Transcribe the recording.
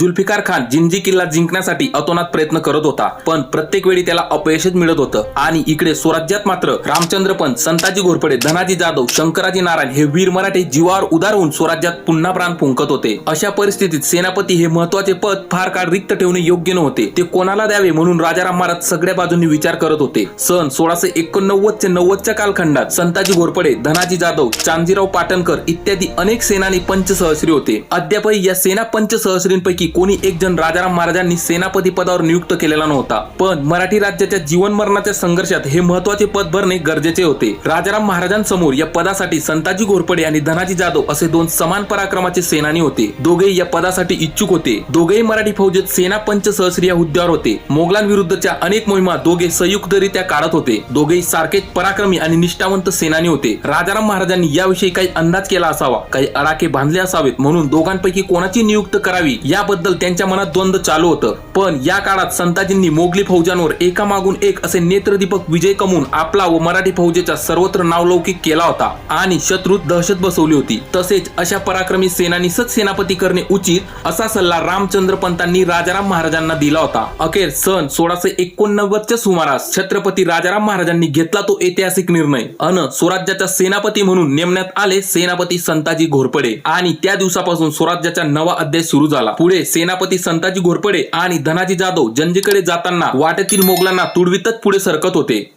जुल्फिकार खान जिंजी किल्ला जिंकण्यासाठी अतोनात प्रयत्न करत होता पण प्रत्येक वेळी त्याला अपयशच मिळत होतं. आणि इकडे स्वराज्यात मात्र रामचंद्र पंत संताजी घोरपडे धनाजी जाधव शंकराजी नारायण हे वीर मराठे जीवावर उदार होऊन स्वराज्यात पुन्हा प्राण फुंकत होते. अशा परिस्थितीत सेनापती हे महत्त्वाचे पद फार काळ रिक्त ठेवणे योग्य नव्हते. ते कोणाला द्यावे म्हणून राजाराम महाराज सगळ्या बाजूंनी विचार करत होते. सन सोळाशे एकोणनव्वद ते नव्वदच्या कालखंडात संताजी घोरपडे धनाजी जाधव चांजीराव पाटणकर इत्यादी अनेक सेनानी पंचसहस्री होते. अद्यापही या सेना पंचसहस्रींपैकी कोणी एक जण राजाराम महाराजांनी सेनापती पदावर नियुक्त केलेला नव्हता. पण मराठी राज्याच्या जीवन मरणाच्या संघर्षात हे महत्त्वाचे पद भरणे गरजेचे होते. राजाराम महाराजांसमोर या पदासाठी संताजी घोरपडे आणि धनाजी जाधव असे दोन समान पराक्रमाचे सेनानी होते. दोघेही या पदासाठी इच्छुक होते. दोघेही मराठी फौजेत सेना पंच सहस्री या हुद्द्यावर होते. मोगलांविरुद्धच्या अनेक मोहिमा दोघे संयुक्तरित्या काढत होते. दोघेही सारखेच पराक्रमी आणि निष्ठावंत सेनानी होते. राजाराम महाराजांनी याविषयी काही अंदाज केला असावा काही अडाके बांधले असावेत म्हणून दोघांपैकी कोणाची नियुक्त करावी याबद्दल त्यांच्या मनात द्वंद्व चालू होतं. पण या काळात संताजींनी मोगली फौजांवर एकामागून एक असे नेत्रदीपक विजय कमवून आपला व मराठी फौजेचा सर्वत्र नावलौकिक केला होता आणि शत्रूत दहशत बसवली होती. तसेच अशा पराक्रमी सेनानीसच सेनापती करणे उचित असा सल्ला रामचंद्र पंतांनी राजाराम महाराजांना दिला होता. अखेर सन सोळाशे एकोणनव्वदच्या सुमारास छत्रपती राजाराम महाराजांनी घेतला तो ऐतिहासिक निर्णय. अन स्वराज्याचा सेनापती म्हणून नेमण्यात आले सेनापती संताजी घोरपडे. आणि त्या दिवसापासून स्वराज्याचा नवा अध्याय सुरू झाला. पुढे सेनापती संताजी घोरपडे आणि धनाजी जाधव जंजीकडे जाताना वाटेतील मोगलांना तुडवीतच पुढे सरकत होते.